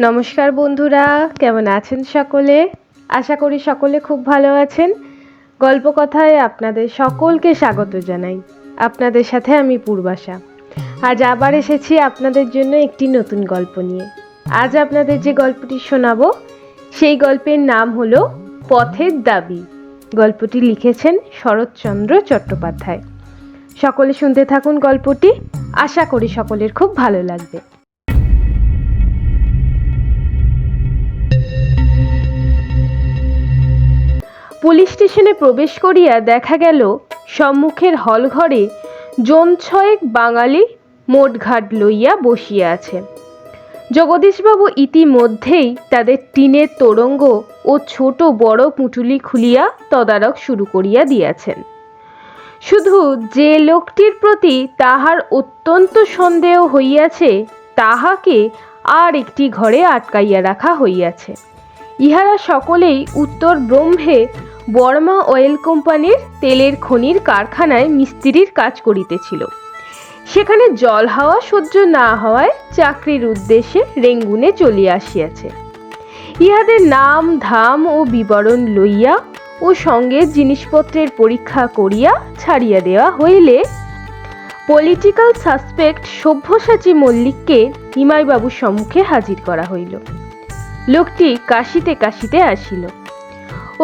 নমস্কার বন্ধুরা, কেমন আছেন সকলে? আশা করি সকলে খুব ভালো আছেন। গল্প কথায় আপনাদের সকলকে স্বাগত জানাই। আপনাদের সাথে আমি পূর্বাশা। আজ আবার এসেছি আপনাদের জন্য একটি নতুন গল্প নিয়ে। আজ আপনাদের যে গল্পটি শোনাবো, সেই গল্পের নাম হলো পথের দাবি। গল্পটি লিখেছেন শরৎচন্দ্র চট্টোপাধ্যায়। সকলে শুনতে থাকুন গল্পটি। আশা করি সকলের খুব ভালো লাগবে। পুলিশ স্টেশনে প্রবেশ করিয়া দেখা গেল, সম্মুখের হলঘরে জন ছয়েক বাঙালি মোটঘাট লইয়া বসিয়া আছে। জগদীশবাবু ইতিমধ্যেই তাদের টিনের তোরঙ্গ ও ছোট বড় পুঁটুলি খুলিয়া তদারক শুরু করিয়া দিয়াছেন। শুধু যে লোকটির প্রতি তাহার অত্যন্ত সন্দেহ হইয়াছে, তাহাকে আর একটি ঘরে আটকাইয়া রাখা হইয়াছে। ইহারা সকলেই উত্তর ব্রহ্মে বর্মা অয়েল কোম্পানির তেলের খনির কারখানায় মিস্ত্রির কাজ করিতেছিল। সেখানে জল হাওয়া সহ্য না হওয়ায় চাকরির উদ্দেশ্যে রেঙ্গুনে চলিয়া আসিয়াছে। ইহাদের নাম, ধাম ও বিবরণ লইয়া ও সঙ্গে জিনিসপত্রের পরীক্ষা করিয়া ছাড়িয়া দেওয়া হইলে পলিটিক্যাল সাসপেক্ট সভ্যসাচী মল্লিককে নিমাইবাবুর সম্মুখে হাজির করা হইল। লোকটি কাশিতে কাশিতে আসিল।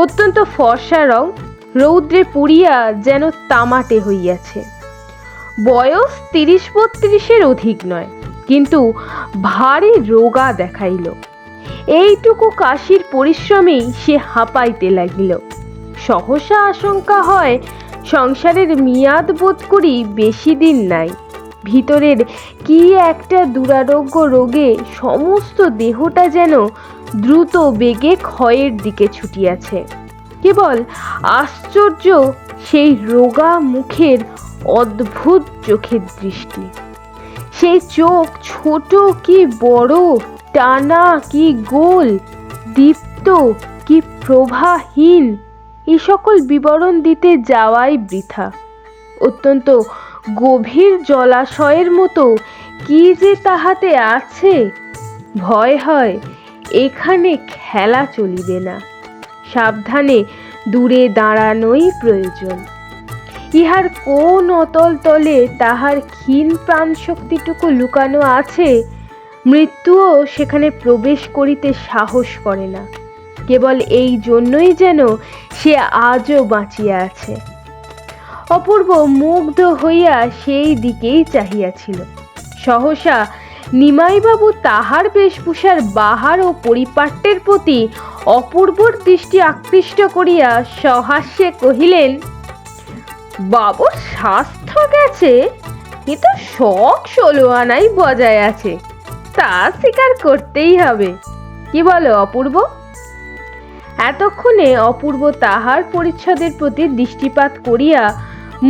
অত্যন্ত ফর্সা রং রৌদ্রে পুড়িয়া যেন তামাটে হইয়াছে। বয়স তিরিশ বত্রিশের অধিক নয়, কিন্তু ভারী রোগা দেখাইল। এইটুকু কাশির পরিশ্রমেই সে হাঁপাইতে লাগিল। সহসা আশঙ্কা হয়, সংসারের মেয়াদ বোধ করি বেশি দিন নাই। ভিতরের কি একটা দুরারোগ্য রোগে সমস্ত দেহটা যেন দ্রুত বেগে ক্ষয়ের দিকে ছুটিয়াছে। কেবল আশ্চর্য সেই রোগা মুখের অদ্ভুত চোখের দৃষ্টি। সেই চোখ ছোট কি বড়, টানা কি গোল, দীপ্ত কি প্রভাহীন এই সকল বিবরণ দিতে যাওয়াই বৃথা। অত্যন্ত গভীর জলাশয়ের মতো কি যে তাহাতে আছে? ভয় হয় এখানে খেলা চলিবে না। সাবধানে দূরে দাঁড়ানোই প্রয়োজন। ইহার কোন অতল তলে তাহার ক্ষীণ প্রাণ শক্তিটুকু লুকানো আছে, মৃত্যুও সেখানে প্রবেশ করিতে সাহস করে না। কেবল এই জন্যই যেন সে আজও বাঁচিয়া আছে। অপূর্ব মুগ্ধ হইয়া সেই দিকেই চাহিয়াছিল। সহসা নিমাইবাবু তাহার বেশভূষার বাহার ও পরিপাট্যের প্রতি অপূর্বর দৃষ্টি আকৃষ্ট করিয়া সহাস্যে কহিলেন, বাবুর স্বাস্থ্য গেছে, কিন্তু শখ ষোলো আনাই বজায় আছে, তা স্বীকার করতেই হবে। কি বলো অপূর্ব? এতক্ষণে অপূর্ব তাহার পরিচ্ছদের প্রতি দৃষ্টিপাত করিয়া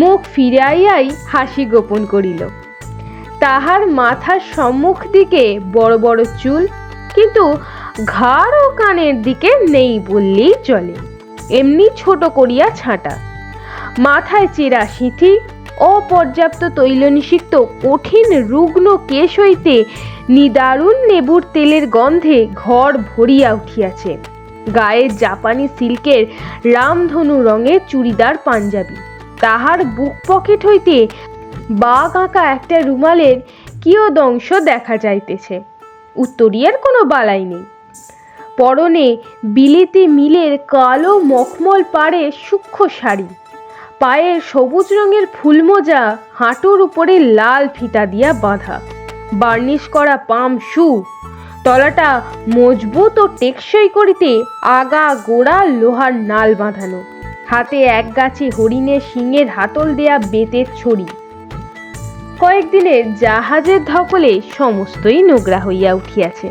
মুখ ফিরাইয়াই হাসি গোপন করিল। তাহার মাথার সম্মুখ দিকে বড় বড় চুল, কিন্তু ঘাড় ও কানের দিকে নেই বললেই চলে। এমনি ছোট করিয়া ছাঁটা। মাথায় চেরা সিঁথি, অপর্যাপ্ত তৈলনিষিক্ত কঠিন রুগ্ন কেশ হইতে নিদারুণ নেবুর তেলের গন্ধে ঘর ভরিয়া উঠিয়াছে। গায়ে জাপানি সিল্কের রামধনু রঙের চুড়িদার পাঞ্জাবি। তাহার বুক পকেট হইতে বাঘ আঁকা একটা রুমালের কিয়দংশ দেখা যাইতেছে। উত্তরিয়ার কোনো বালাই নেই। পরনে বিলিতি মিলের কালো মখমল পাড়ে সূক্ষ্ম শাড়ি। পায়ে সবুজ রঙের ফুলমোজা হাঁটুর উপরে লাল ফিতা দিয়া বাঁধা। বার্নিশ করা পাম শু। তলাটা মজবুত ও টেকসই করিতে আগা গোড়া লোহার নাল বাঁধানো। হাতে এক গাছে হরিণের শিঙের হাতল দেয়া বেতের ছড়ি। কয়েকদিনের জাহাজের ধকলে সমস্তই নোংরা হইয়া উঠিয়াছে।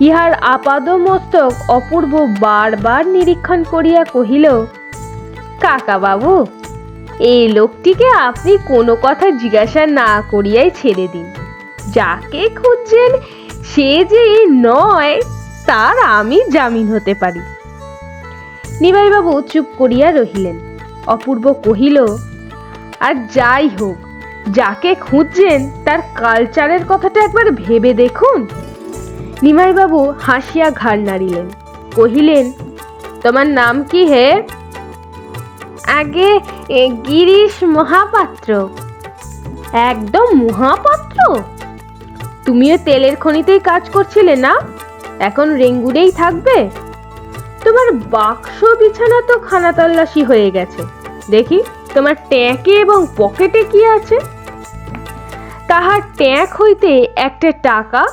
ইহার আপাদমস্তক অপূর্ব বারবার নিরীক্ষণ করিয়া কহিল কাকা বাবু এই লোকটিকে আপনি কোনো কথা জিজ্ঞাসা না করিয়াই ছেড়ে দিন। যাকে খুঁজছেন সে যে নয়, তার আমি জামিন হতে পারি। নিবাইবাবু চুপ করিয়া রহিলেন। অপূর্ব কহিল, আর যাই হোক যাকে খুঁজছেন তার কালচারের কথাটা একবার ভেবে দেখুন। নিমাইবাবু হাসিয়া ঘাড় নাড়িলেন, কহিলেন, তোমার নাম কি হে? আগে গিরিশ মহাপাত্র। একদম মহাপাত্র? তুমিও তেলের খনিতেই কাজ করছিলে না? এখন রেঙ্গুরেই থাকবে? তোমার বাক্স বিছানা তো খানা তল্লাশি হয়ে গেছে। দেখি, তোমার ট্যাঁকে এবং পকেটে কি আছে? তাহার ট্যাঁক হইতে একটা টাকা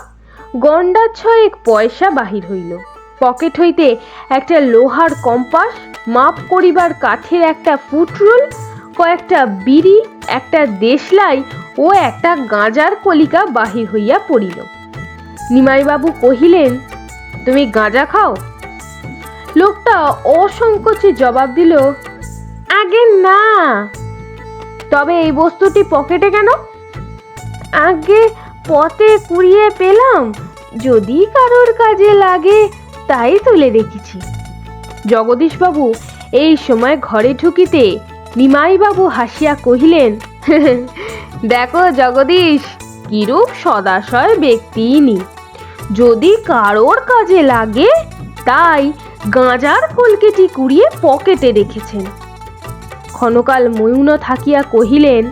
গন্ডা ছয়েক পয়সা বাহির হইল। পকেট হইতে একটা লোহার কম্পাস, মাপ করিবার কাঠের একটা ফুটরুল, কয়েকটা বিড়ি, একটা দেশলাই ও একটা গাঁজার কলিকা বাহির হইয়া পড়িল। নিমাইবাবু কহিলেন, তুমি গাঁজা খাও? লোকটা অসংকোচে জবাব দিল, আগে না। তবে এই বস্তুটি পকেটে কেন? আগে পথে কুড়িয়ে পেলাম। যদি কারোর কাজে লাগে, তাই তুলে রেখেছি। জগদীশবাবু, এই সময় ঘরে ঢুকিতে নিমাইবাবু হাসিয়া কহিলেন, দেখো জগদীশ, কিরূপ সদাশয় ব্যক্তি নি যদি কারোর কাজে লাগে, তাই গাঁজার কলকেটি কুড়িয়ে পকেটে রেখেছেন। ক্ষণকাল ময়ূন থাকিয়া কহিলেন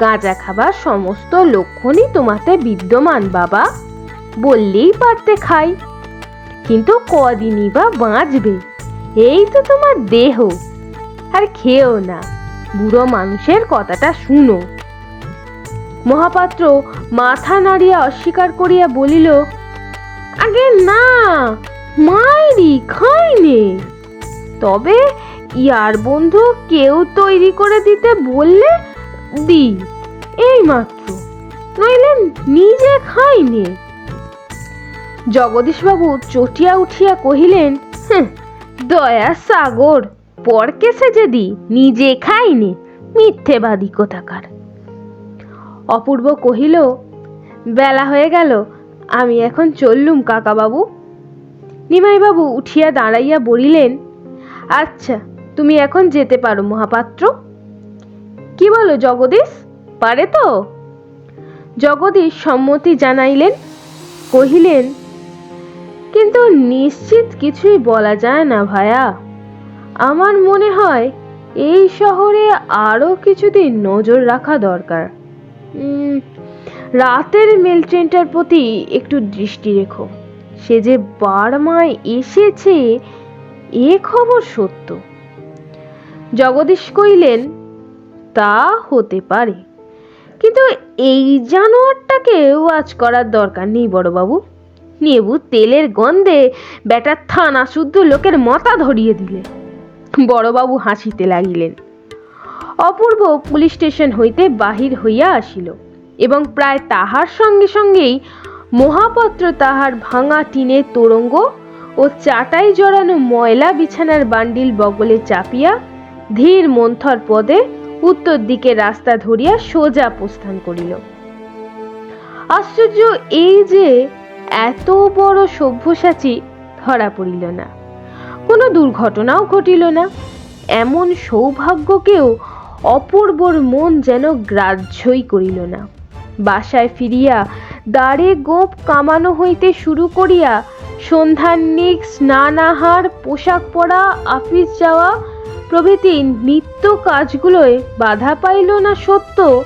গাঁজা খাবার সমস্ত লক্ষণই তোমাতে বিদ্যমান, বাবা। বললেই পারতে খাই। কিন্তু কদিনই বা বাঁচবে? এই তো তোমার দেহ। আর খেও না। বুড়ো মানুষের কথাটা শুনো। মহাপাত্র মাথা নাড়িয়া অস্বীকার করিয়া বলিল, আগে না, মাইরি খাইনি তবে ইয়ার বন্ধু কেউ তৈরি করে দিতে বললে দি এই মাত্র। নইলে নিজে খাইনি জগদীশবাবু চটিয়া উঠিয়া কহিলেন "হুঁ, দয়া সাগর পরকে সেজে দি নিজে খাইনি মিথ্যেবাদী কোথাকার? অপূর্ব কহিল বেলা হয়ে গেল আমি এখন চললুম কাকাবাবু। নিমাইবাবু উঠিয়া দাঁড়াইয়া বলিলেন আচ্ছা তুমি এখন যেতে পারো মহাপাত্র। কি বলো জগদীশ? পারে তো? জগদীশ সম্মতি জানাইলেন, কহিলেন, কিন্তু নিশ্চিত কিছুই বলা যায় না ভায়া। আমার মনে হয় এই শহরে আরও কিছুদিন নজর রাখা দরকার। রাতের মেল ট্রেনটার প্রতি একটু দৃষ্টি রেখো। সে যে বারমায় এসেছে, এ খবর সত্য। জগদীশ কইলেন তা হতে পারে। কিন্তু এই জানোয়ারটাকে ওয়াজ করার দরকার নেই বড়বাবু। নেবু তেলের গন্ধে ব্যাটার থানা শুদ্ধ লোকের মতা ধরিয়ে দিলে। বড়বাবু হাসিতে লাগিলেন। অপূর্ব পুলিশ স্টেশন হইতে বাহির হইয়া আসিল এবং প্রায় তাহার সঙ্গে সঙ্গেই মহাপত্র তাহার ভাঙা টিনের তোরঙ্গ ও চাটাই জড়ানো ময়লা বিছানার বান্ডিল বগলে চাপিয়া ধীর মন্থর পদে উত্তর দিকে রাস্তা ধরিয়া সোজা প্রস্থান করিল। আশ্চর্য এই যে এত বড় সভ্যসাচী ধরা পড়িল না। কোনো দুর্ঘটনাও ঘটিল না। এমন সৌভাগ্যকেও অপূর্বর মন যেন গ্রাহ্যই করিল না। বাসায় ফিরিয়া দাঁড়ে গোপ কামানো হইতে শুরু করিয়া সন্ধ্যান্নিক স্নানাহার, পোশাক পরা, আফিস যাওয়া প্রভৃতি নিত্য কাজগুলোয় বাধা পাইল না সত্য।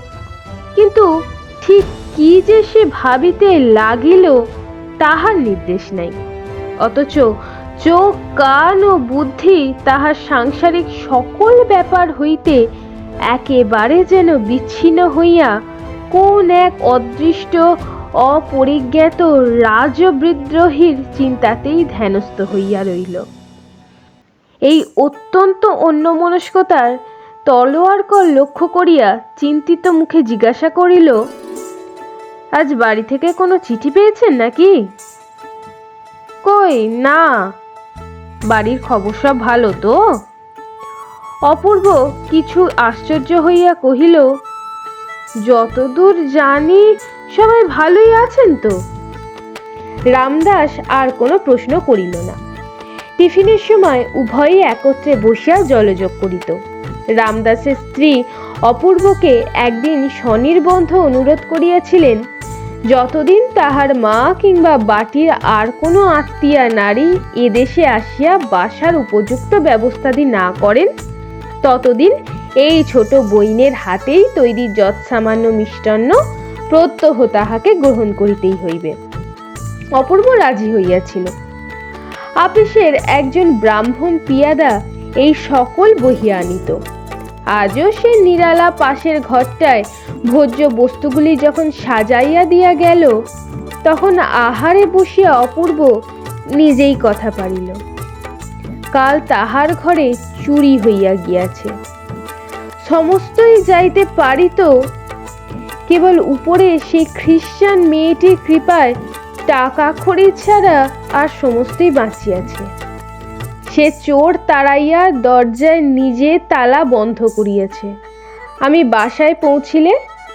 কিন্তু ঠিক কি যে সে ভাবিতে লাগিল, তাহার নির্দেশ নাই। অথচ চোখ, কান ও বুদ্ধি তাহার সাংসারিক সকল ব্যাপার হইতে একেবারে যেন বিচ্ছিন্ন হইয়া কোন এক অদৃষ্ট, অপরিজ্ঞাত রাজবিদ্রোহীর চিন্তাতেই ধ্যানস্থ হইয়া রইল। এই অত্যন্ত অন্যমনস্কতার তলোয়ার কর লক্ষ্য করিয়া চিন্তিত মুখে জিজ্ঞাসা করিল, আজ বাড়ি থেকে কোনো চিঠি পেয়েছেন নাকি? কই, না। বাড়ির খবর সব ভালো তো? অপূর্ব কিছু আশ্চর্য হইয়া কহিল, যতদূর জানি সবাই ভালোই আছেন তো? রামদাস আর কোনো প্রশ্ন করিল না। টিফিনের সময় উভয়ে একত্রে বসিয়া জলযোগ করিত। রামদাসের স্ত্রী অপূর্বকে একদিন স্বনির্বন্ধ অনুরোধ করিয়াছিলেন, যতদিন তাহার মা কিংবা বাটির আর কোনো আত্মীয়া নারী এদেশে আসিয়া বাসার উপযুক্ত ব্যবস্থাদি না করেন, ততদিন এই ছোট বইনের হাতেই তৈরি যৎসামান্য মিষ্টান্ন প্রত্যহ তাহাকে গ্রহণ করিতেই হইবে। অপূর্ব রাজি হইয়াছিল। আপিসের একজন ব্রাহ্মণ পিয়াদা এই সকল বহিয়া আনিত। আজও সে নিরালা পাশের ঘরটায় ভোজ্য বস্তুগুলি যখন সাজাইয়া দিয়া গেল, তখন আহারে বসিয়া অপূর্ব নিজেই কথা পারিল। কাল তাহার ঘরে চুরি হইয়া গিয়াছে। সমস্তই যাইতে পারিত, কেবল উপরে সেই খ্রিস্টান মেয়েটির কৃপায় টাকা খড়ি ছাড়া আর সমস্তই বাঁচিয়াছে। সে চোর তাড়াইয়া দরজায় নিজে তালা বন্ধ করিয়াছে। আমি বাসায় পৌঁছিলে,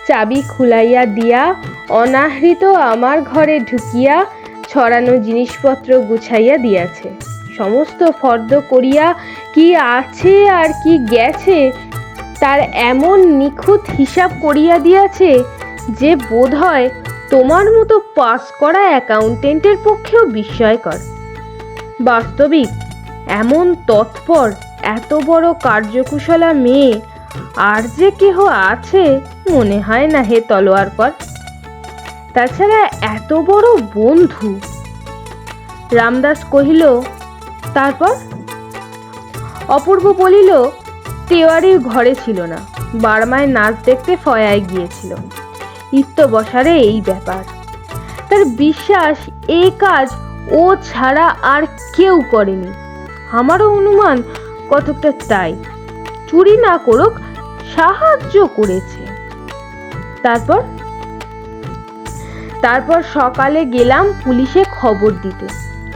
চাবি খুলাইয়া দিয়া অনাহৃত আমার ঘরে ঢুকিয়া ছড়ানো জিনিসপত্র গুছাইয়া দিয়াছে। সমস্ত ফর্দ করিয়া কি আছে আর কি গেছে, তার এমন নিখুঁত হিসাব করিয়া দিয়াছে যে বোধ হয় তোমার মতো পাস করা অ্যাকাউন্টেন্টের পক্ষেও বিস্ময়কর। বাস্তবিক, এমন তৎপর, এত বড় কার্যকুশলা মেয়ে আর যে কেহ আছে মনে হয় না হে তলোয়ার কর তাছাড়া এত বড় বন্ধু। রামদাস কহিল, তারপর? অপূর্ব বলিল, তেওয়ারির ঘরে ছিল না, বার্মায় নাচ দেখতে ফয়ায় গিয়েছিল। ইত্যবসারে এই ব্যাপার। তার বিশ্বাস, এই কাজ ও ছাড়া আর কেউ করেনি। আমারও অনুমান কতকটা তাই। চুরি না করুক, সাহায্য করেছে। তারপর? তারপর সকালে গেলাম পুলিশে খবর দিতে।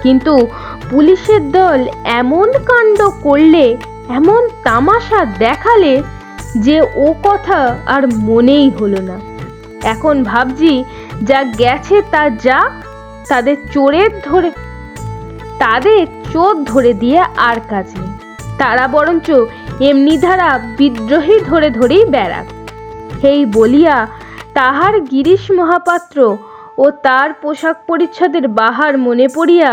কিন্তু পুলিশের দল এমন কাণ্ড করলে, এমন তামাশা দেখালে যে ও কথা আর মনেই হলো না। এখন ভাবছি যা গেছে তা যা তাদের চোরের ধরে, তাদের চোর ধরে দিয়ে আর কাজ নেই। তারা বরঞ্চ এমনি ধারা বিদ্রোহী ধরে ধরেই বেড়াক। এই বলিয়া তাহার গিরিশ মহাপাত্র ও তার পোশাক পরিচ্ছদের বাহার মনে পড়িয়া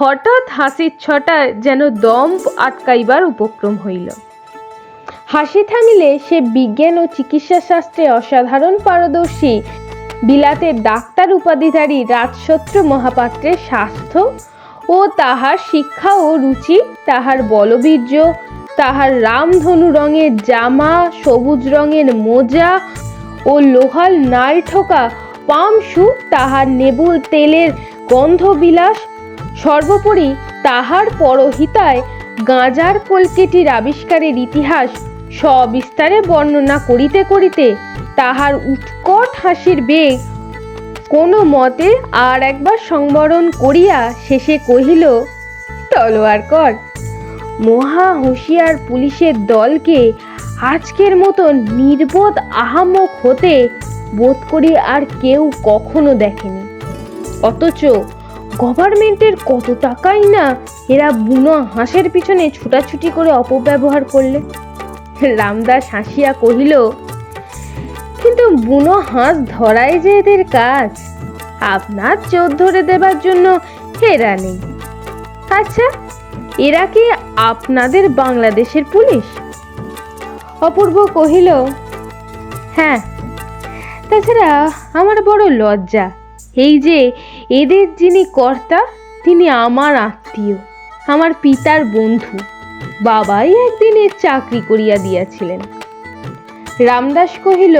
হঠাৎ হাসির ছটায় যেন দম আটকাইবার উপক্রম হইল। হাসি থামিলে সে বিজ্ঞান ও চিকিৎসা শাস্ত্রে অসাধারণ পারদর্শী। বিলাতের ডাক্তার উপাধিধারী রাজশত্রু মহাপাত্রের স্বাস্থ্য ও তাহার শিক্ষা ও রুচি, তাহার বলবীর্য, তাহার রামধনু রঙের জামা, সবুজ রঙের মোজা ও লোহাল নাল ঠোকা, পাম শু তাহার নেবুল তেলের গন্ধবিলাস, সর্বোপরি তাহার পরহিতায় গাঁজার কলকেটির আবিষ্কারের ইতিহাস সবিস্তারে বর্ণনা করিতে করিতে তাহার উৎকট হাসির বেগ কোনো মতে আর একবার সংবরণ করিয়া শেষে কহিল, তলোয়ার কর। মহা হুঁশিয়ার পুলিশের দলকে আজকের মতো নির্বোধ আহামক হতে বোধ করি আর কেউ কখনো দেখেনি। অথচ গভর্নমেন্টের কত টাকাই না এরা বুনো হাঁসের পিছনে ছুটাছুটি করে অপব্যবহার করলে। রামদাস হাসিয়া কহিল, কিন্তু বুনো হাঁস ধরাই যে এদের কাজ, আপনার চোর ধরে দেবার জন্য এরা নেই। আচ্ছা এরা কি আপনাদের বাংলাদেশের পুলিশ? অপূর্ব কহিল হ্যাঁ তাছাড়া আমার বড় লজ্জা, এই যে এদের যিনি কর্তা, তিনি আমার আত্মীয়, আমার পিতার বন্ধু। বাবাই একদিন এর চাকরি করিয়া দিয়াছিলেন। রামদাস কহিল,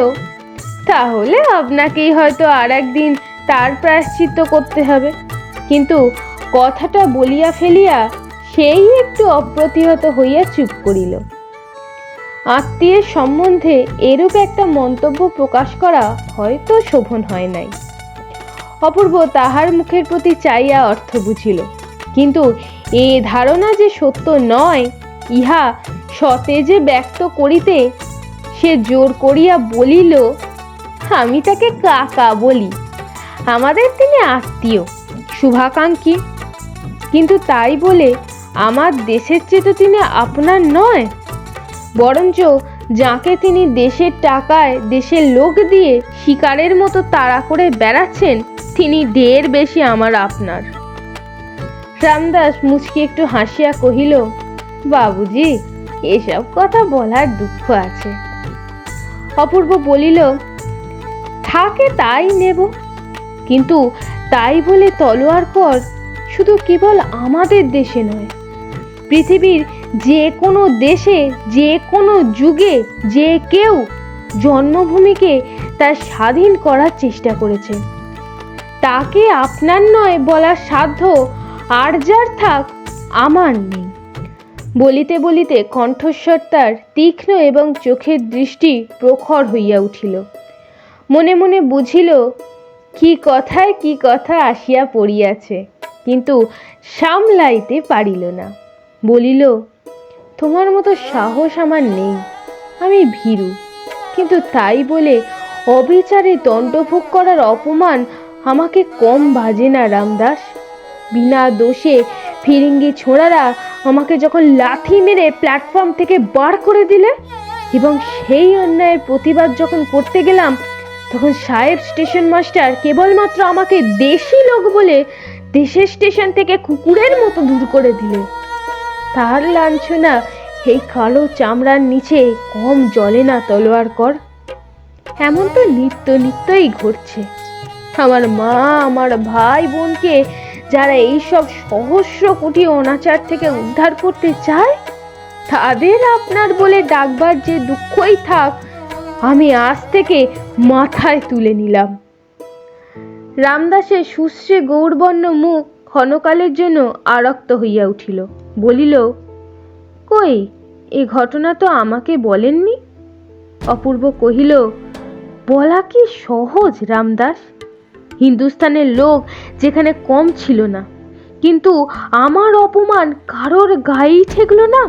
তাহলে আপনাকেই হয়তো আর একদিন তার প্রায়শ্চিত্ত করতে হবে। কিন্তু কথাটা বলিয়া ফেলিয়া সেই একটু অপ্রতিহত হইয়া চুপ করিল। আত্মীয়ের সম্বন্ধে এরূপ একটা মন্তব্য প্রকাশ করা হয়তো শোভন হয় নাই। অপূর্ব তাহার মুখের প্রতি চাইয়া অর্থ বুঝিল, কিন্তু এ ধারণা যে সত্য নয় ইহা সতেজে ব্যক্ত করিতে সে জোর করিয়া বলিল, আমি তাকে কাকা বলি। আমাদের তিনি আত্মীয়, শুভাকাঙ্ক্ষী। কিন্তু তাই বলে আমার দেশের চেয়ে তো তিনি আপনার নয়। বরঞ্চ যাকে তিনি দেশের টাকায় দেশের লোক দিয়ে শিকারের মতো তাড়া করে বেড়াচ্ছেন, তিনি ঢের বেশি আমার আপনার। রামদাস মুচকি একটু হাসিয়া কহিল বাবুজি, এসব কথা বলার দুঃখ আছে। অপূর্ব বলিল, থাকে তাই নেব। কিন্তু তাই বলে তলোয়ার কর শুধু কেবল আমাদের দেশে নয়। পৃথিবীর যে কোনো দেশে যে কোনো যুগে, যে কেউ জন্মভূমিকে তার স্বাধীন করার চেষ্টা করেছে। তাকে আপনার নয় বলার সাধ্য আর যার থাক, আমার নেই। বলিতে বলিতে কণ্ঠস্বর তার তীক্ষ্ণ এবং চোখের দৃষ্টি প্রখর হইয়া উঠিল। মনে মনে বুঝিল, কি কথায় কি কথা আসিয়া পড়িয়াছে, কিন্তু সামলাইতে পারিল না। বলিল, তোমার মতো সাহস আমার নেই, আমি ভীরু। কিন্তু তাই বলে অবিচারে দণ্ডভোগ করার অপমান আমাকে কম বাজে না, রামদাস। বিনা দোষে ফিরিঙ্গি ছোঁড়ারা আমাকে যখন লাথি মেরে প্ল্যাটফর্ম থেকে বার করে দিলে, এবং সেই অন্যায়ের প্রতিবাদ যখন করতে গেলাম, তখন সাহেব স্টেশন মাস্টার কেবলমাত্র আমাকে দেশি লোক বলে দেশের স্টেশন থেকে কুকুরের মতো দূর করে দিলে। তার লাঞ্ছনা এই কালো চামড়ার নিচে কম জলে না তলোয়ার কর। এমন তো নিত্য নিত্যই ঘটছে। আমার মা, আমার ভাই বোনকে যারা এইসব সহস্র কোটি অনাচার থেকে উদ্ধার করতে চায়, তাদের আপনার বলে ডাকবার যে দুঃখই থাক, আমি আজ থেকে মাথায় তুলে নিলাম। রামদাসের শুশ্রে গৌরবর্ণ মুখ ক্ষণকালের জন্য আরক্ত হইয়া উঠিল, বলিল, কই, এ ঘটনা তো আমাকে বলেননি? অপূর্ব কহিল, বলা কি সহজ, রামদাস? হিন্দুস্তানের লোক যেখানে কম ছিল না। কিন্তু আমার অপমান কারোর গায়েই ঠেকলো না,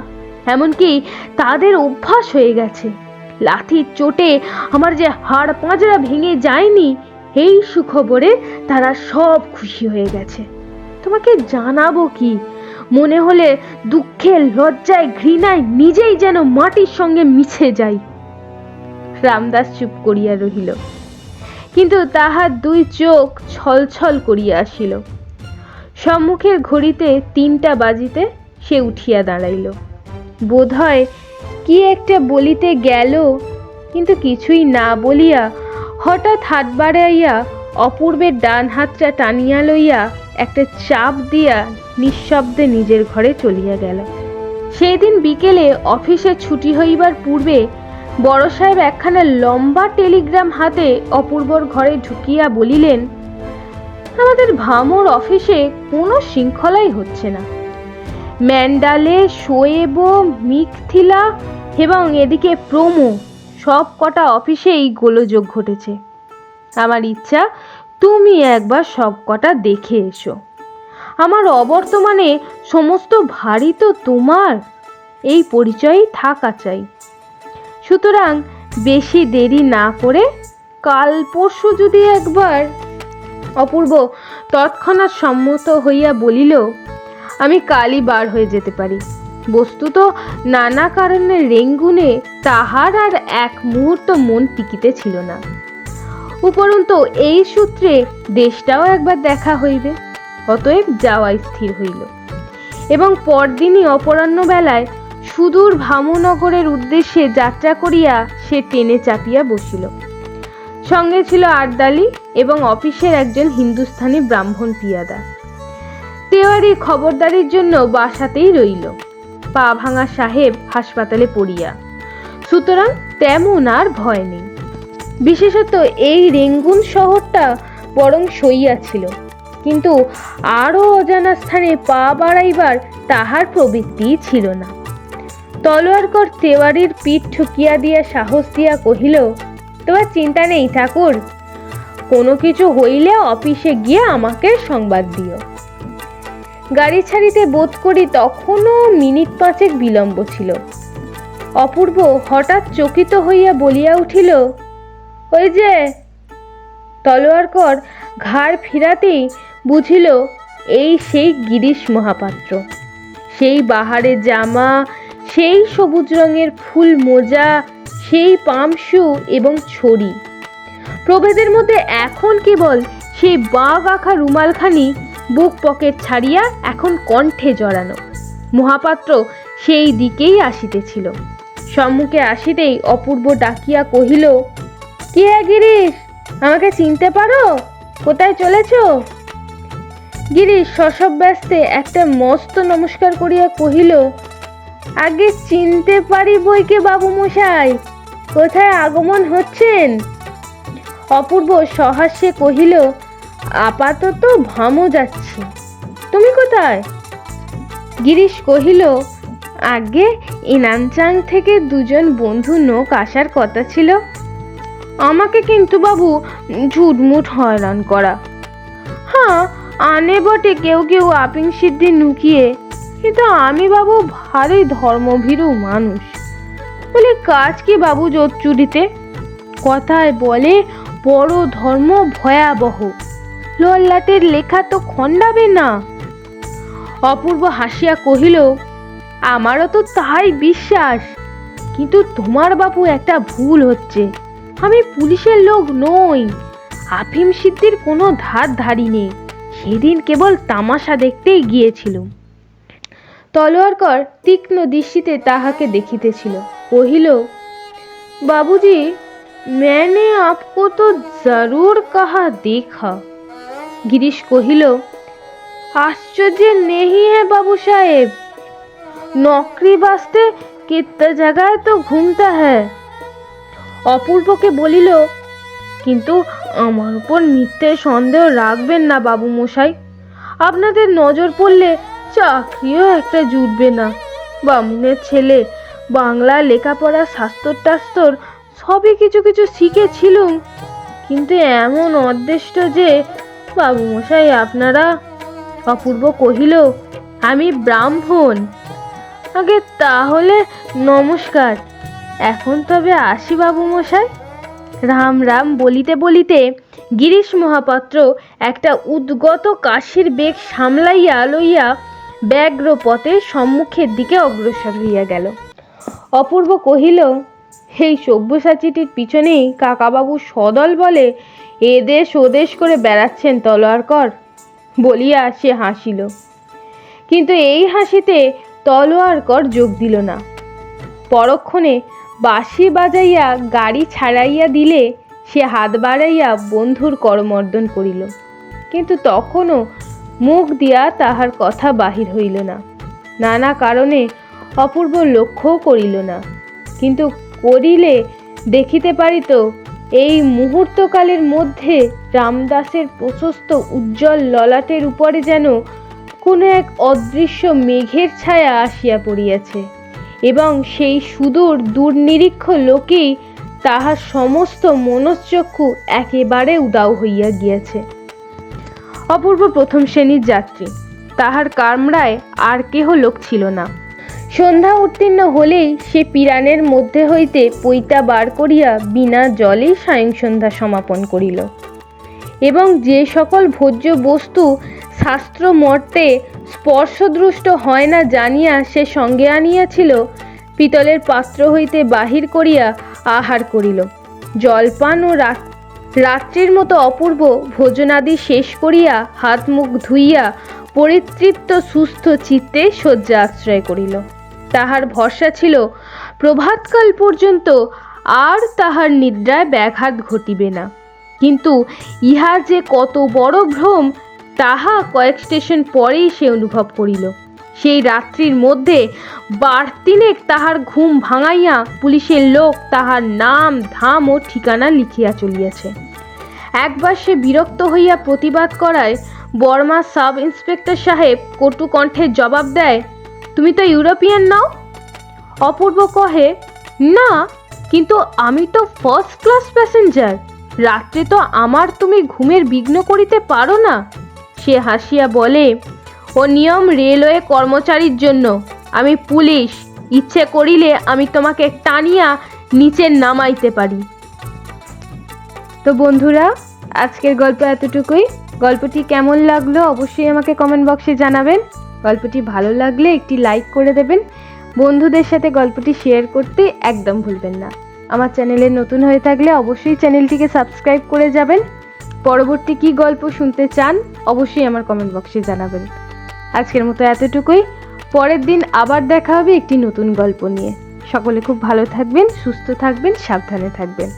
এমনকি তাদের অভ্যাস হয়ে গেছে। লাঠির চোটে আমার যে হাড় পাঁজরা ভেঙে যায়নি, এই সুখবরে তারা সব খুশি হয়ে গেছে। তোমাকে জানাব কি? মনে হলে দুঃখে লজ্জায়, ঘৃণায় নিজেই যেন মাটির সঙ্গে মিশে যাই। রামদাস চুপ করিয়া রহিল। কিন্তু তাহার দুই চোখ ছলছল করিয়া আসিল। সম্মুখের ঘড়িতে তিনটা বাজিতে সে উঠিয়া দাঁড়াইল। বোধ হয় কি একটা বলিতে গেল, কিন্তু কিছুই না বলিয়া হঠাৎ হাত বাড়াইয়া অপূর্বের ডান হাতটা টানিয়া লইয়া একটা চাপ দিয়া নিঃশব্দে নিজের ঘরে চলিয়া গেল। সেই দিন বিকেলে অফিসে ছুটি হইবার পূর্বে বড় সাহেব একখানা লম্বা টেলিগ্রাম হাতে অপূর্বর ঘরে ঢুকিয়া বলিলেন, আমাদের ভামর অফিসে কোনো শৃঙ্খলাই হচ্ছে না। ম্যান্ডালে, শোয়েব, মিকথিলা এবং এদিকে প্রোমো সব কটা অফিসেই গোলযোগ ঘটেছে। আমার ইচ্ছা, তুমি একবার সব কটা দেখে এসো। আমার অবর্তমানে সমস্ত ভারী তো তোমার। এই পরিচয়ই থাকা চাই। সুতরাং বেশি দেরি না করে কাল পরশু যদি একবার অপূর্ব তৎক্ষণাৎ সম্মত হইয়া বলিল, আমি কালই বার হয়ে যেতে পারি। বস্তুত নানা কারণে রেঙ্গুনে তাহার আর এক মুহূর্ত মন টিকিতে ছিল না। উপরন্তু এই সূত্রে দেশটাও একবার দেখা হইবে, অতএব যাওয়াই স্থির হইল। এবং পরদিনই অপরাহ্ন বেলায় সুদূর ভামনগরের উদ্দেশ্যে যাত্রা করিয়া সে ট্রেনে চাপিয়া বসিল। সঙ্গে ছিল আরদালি এবং অফিসের একজন হিন্দুস্থানি ব্রাহ্মণ পিয়াদা। তেওয়ারির খবরদারির জন্য বাসাতেই রইল। পা ভাঙা সাহেব হাসপাতালে পড়িয়া। সুতরাং তেমন আর ভয় নেই। বিশেষত এই রেঙ্গুন শহরটা বরং সইয়া ছিল। কিন্তু আরও অজানা স্থানে পা বাড়াইবার তাহার প্রবৃত্তি ছিল না। তলোয়ারকর তেওয়ারির পিঠ ঠুকিয়া দিয়া সাহস দিয়া কহিল, তোমার চিন্তা নেই ঠাকুর। কোনো কিছু হইলে অফিসে গিয়ে আমাকে সংবাদ দিও। গাড়ি ছাড়িতে বোধ করি তখনও মিনিট পাঁচেক বিলম্ব ছিল। অপূর্ব হঠাৎ চকিত হইয়া বলিয়া উঠিল, ওই যে তলোয়ারকর ঘাড় ফিরাতেই বুঝিল, এই সেই গিরিশ মহাপাত্র। সেই বাহারে জামা সেই সবুজ রঙের ফুল মোজা, সেই পামশু এবং ছড়ি। প্রভেদের মধ্যে এখন কেবল সেই বাঘ আঁকা রুমালখানি বুক পকেট ছাড়িয়া এখন কণ্ঠে জড়ানো। মহাপাত্র সেই দিকেই আসিতেছিল। সম্মুখে আসিতেই অপূর্ব ডাকিয়া কহিল, কে গিরিশ? আমাকে চিনতে পারো? কোথায় চলেছ? গিরিশ শশব ব্যস্তে একটা মস্ত নমস্কার করিয়া কহিল আগে চিনতে পারি বইকে বাবু মশাই কোথায় আগমন হচ্ছেন? অপূর্ব সহাস্যে কহিল, আপাতত ভামো যাচ্ছি। তুমি কোথায়? গিরিশ কহিল, আগে ইনামচাং থেকে দুজন বন্ধু নোক আসার কথা ছিল। আমাকে কিন্তু বাবু ঝুটমুট হয়রান করা। হ্যাঁ আনে বটে কেউ কেউ আপিং সিদ্ধি নুকিয়ে কিন্তু আমি বাবু ভারী ধর্মভীরু মানুষ। বলে, কাজ কি বাবু চুরিতে কথায় বলে, বড় ধর্ম ভয়াবহ। লল্লাটের লেখা তো খণ্ডাবে না। অপূর্ব হাসিয়া কহিল, আমারও তো তাই বিশ্বাস, কিন্তু তোমার বাবু একটা ভুল হচ্ছে। আমি পুলিশের লোক নই, আফিম সিদ্ধির কোনো ধার ধারি নেই সেদিন কেবল তামাশা দেখতেই গিয়েছিলুম। তলোয়ারকর তীক্ষ্ণ দৃষ্টিতে তাহাকে দেখিতেছিল কহিল বাবুজি मैंने आपको तो जरूर कहा देखा गिरीश কহিল आश्चर्य नहीं है बाबू साहेब नौकरी वास्ते कितना जगह तो घूमता है অপূর্বকে বলিল কিন্তু আমার উপর মিথ্যে সন্দেহ রাখবেন না বাবু মশাই আপনাদের নজর পড়লে চাকরিও একটা জুটবে না। বামুনের ছেলে, বাংলা লেখাপড়া শাস্তর টাস্তর সবই কিছু কিছু শিখেছিলুম কিন্তু এমন অদৃষ্ট যে বাবু মশাই আপনারা অপূর্ব কহিল, আমি ব্রাহ্মণ। আগে তাহলে নমস্কার। এখন তবে আসি বাবু মশাই রাম রাম বলিতে বলিতে গিরিশ মহাপাত্র একটা উদ্গত কাশির বেগ সামলাইয়া লইয়া ব্যগ্র পথে সম্মুখের দিকে অগ্রসর হইয়া গেল। অপূর্ব কহিল, এই সব্যসাচীটির পিছনেই কাকাবাবু সদল বলে এদেশ ওদেশ করে বেড়াচ্ছেন তলোয়ারকর। বলিয়া সে হাসিল। কিন্তু এই হাসিতে তলোয়ারকর যোগ দিল না। পরক্ষণে বাঁশি বাজাইয়া গাড়ি ছাড়াইয়া দিলে সে হাত বাড়াইয়া বন্ধুর করমর্দন করিল। কিন্তু তখনও মুখ দিয়া তাহার কথা বাহির হইল না। নানা কারণে অপূর্ব লক্ষ্যও করিল না। কিন্তু করিলে দেখিতে পারিত, এই মুহূর্তকালের মধ্যে রামদাসের প্রশস্ত উজ্জ্বল ললাটের উপরে যেন কোনো এক অদৃশ্য মেঘের ছায়া আসিয়া পড়িয়াছে এবং সেই সুদূর দুর্নিরীক্ষ লোকেই তাহার সমস্ত মনশ্চক্ষু একেবারে উদাও হইয়া গিয়াছে। অপূর্ব প্রথম শ্রেণির যাত্রী। তাহার কামরায় আর কেহ লোক ছিল না। সন্ধ্যা উত্তীর্ণ হলেই সে পিরানের মধ্যে হইতে পৈতা বার করিয়া বিনা জলেই সায়ং সন্ধ্যা সমাপন করিল। এবং যে সকল ভোজ্য বস্তু শাস্ত্র মর্তে স্পর্শদৃষ্ট হয় না জানিয়া সে সঙ্গে আনিয়াছিল, পিতলের পাত্র হইতে বাহির করিয়া আহার করিল। জলপান ও রাত রাত্রির মতো অপূর্ব ভোজনাদি শেষ করিয়া হাত মুখ ধুইয়া পরিতৃপ্ত সুস্থ চিত্তে শয্যা আশ্রয় করিল। তাহার ভরসা ছিল, প্রভাতকাল পর্যন্ত আর তাহার নিদ্রায় ব্যাঘাত ঘটিবে না। কিন্তু ইহা যে কত বড় ভ্রম, তাহা কয়েক স্টেশন পরেই সে অনুভব করিল। সেই রাত্রির মধ্যে বারতিনেক তাহার ঘুম ভাঙাইয়া পুলিশের লোক তাহার নাম, ধাম ও ঠিকানা লিখিয়া চলিয়াছে। একবার সে বিরক্ত হইয়া প্রতিবাদ করায় বর্মা সাব ইন্সপেক্টর সাহেব কটু কণ্ঠে জবাব দেয়, তুমি তো ইউরোপিয়ান নাও? অপূর্ব কহে, না, কিন্তু আমি তো ফার্স্ট ক্লাস প্যাসেঞ্জার রাত্রে তো আমার তুমি ঘুমের বিঘ্ন করিতে পারো না? সে হাসিয়া বলে ও নিয়ম রেলওয়ে কর্মচারীর জন্য। আমি পুলিশ। ইচ্ছে করিলে আমি তোমাকে টানিয়া নিচে নামাইতে পারি। তো বন্ধুরা, আজকের গল্প এতটুকুই। গল্পটি কেমন লাগল অবশ্যই আমাকে কমেন্ট বক্সে জানাবেন। গল্পটি ভালো লাগলে একটি লাইক করে দেবেন। বন্ধুদের সাথে গল্পটি শেয়ার করতে একদম ভুলবেন না। আমার চ্যানেলে নতুন হয়ে থাকলে অবশ্যই চ্যানেলটিকে সাবস্ক্রাইব করে যাবেন। পরবর্তী কী গল্প শুনতে চান, অবশ্যই আমার কমেন্ট বক্সে জানাবেন। আজকের মতো এতটুকুই। পরের দিন আবার দেখা হবে একটি নতুন গল্প নিয়ে। সকলে খুব ভালো থাকবেন, সুস্থ থাকবেন, সাবধানে থাকবেন।